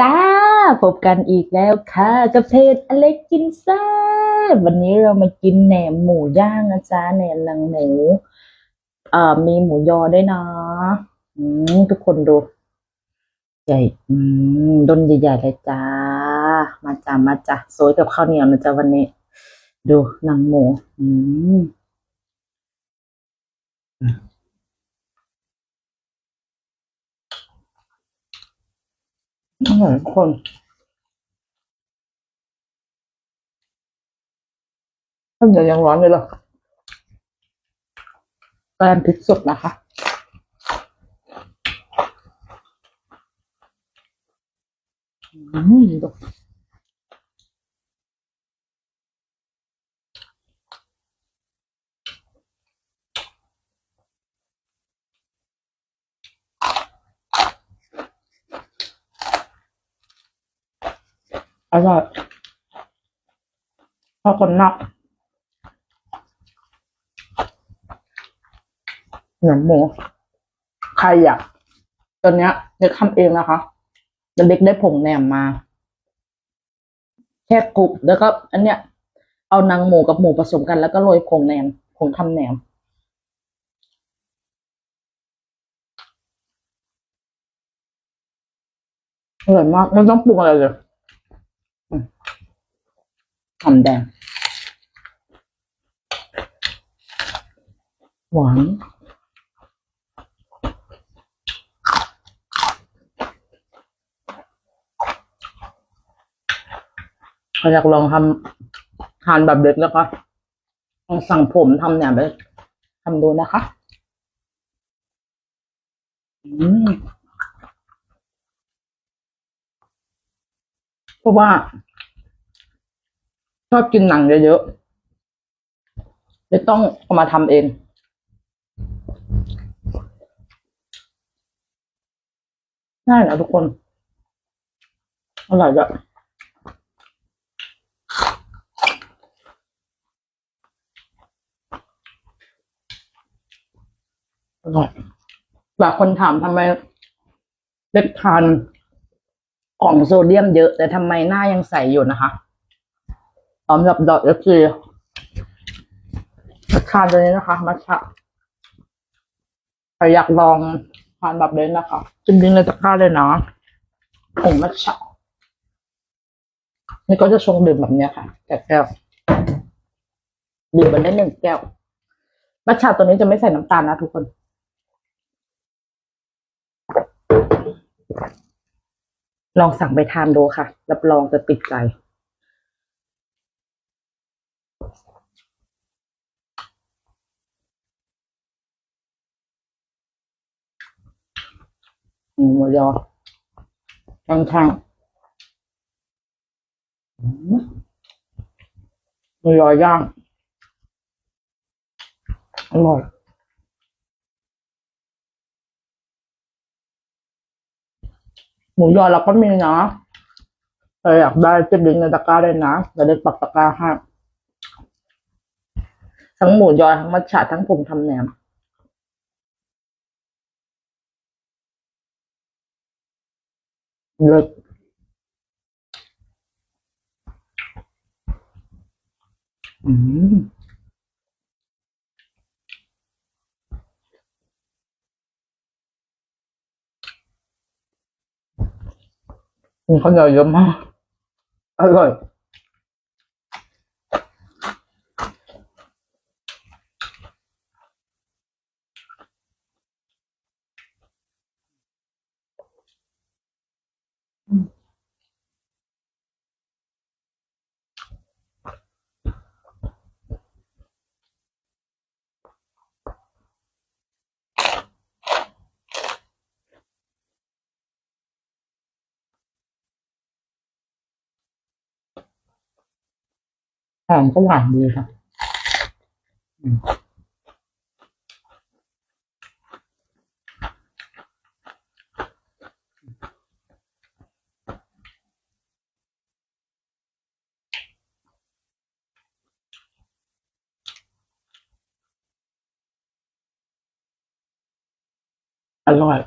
จ้าพบกันอีกแล้วค่ะ กับเพจอเล็กกินแซ่บวันนี้เรามากินแหนมหมูย่างนะจ๊ะแหนมหนังหมูเอ่อมีหมูยอด้วยนะอืมทุกคนดู ใหญ่อืมดนใหญ่ๆเลยจ้า มาจ้ามาจ้าสวยกับข้าวเหนียวนะจ๊ะวันนี้ ดูหนังหมู อืม อร่อยทุกคนข้าวเหนียวยังร้อนเลยเหรอแกลมพริกสดนะคะ อืมดู อร่อยพอคนนักหนังหมูใครอยากตอนเนี้ยเด็กทำเองนะคะเด็กได้ผงแหนมมา แค่คลุกแล้วก็อันเนี้ย เอานังหมูกับหมูผสมกันแล้วก็โรยผงแหนมผงทำแหนมอร่อยมากไม่ต้องปรุงอะไรเลย หอมแดง หวานเราอยากลองทำทานแบบเด็กแล้วก็ลองสั่งผมทำเนี่ยไปทำดูนะคะ เพราะว่า อบกินหนังเยอะๆเลยต้องเอามาทำเองได้นะทุกคน อร่อยด้วยอร่อยบางคนถามทำไมเล็กทานของโซเดียมเยอะ แต่ทำไมหน้ายังใสอยู่นะคะ สำหรับดอทเอฟซีทานตัวนี้นะคะมัชชะใครอยากลองทานแบบนี้นนะคะจริงๆในตะกร้าเลยนะผงมัชชะนี่ก็จะชงดื่มแบบเนี้ยค่ะแก้วแก้วดื่มไปได้หนึ่งแก้วมัทฉะตัวนี้จะไม่ใส่น้ำตาลนะทุกคน ลองสั่งไปทานดูค่ะ รับรองจะติดใจ หมูยอข้างข้างหมูยอย่างอร่อยหมูยอเราก็มีนะใครอยากได้จิ้มลิงในตะกร้าได้นะเดี๋ยวเด็กปักตะกร้าให้ทั้งหมูยอทั้งมัทฉะทั้งผงทำแหนม เลิศอืมมีข้าว หอมก็หวานดีครับอร่อย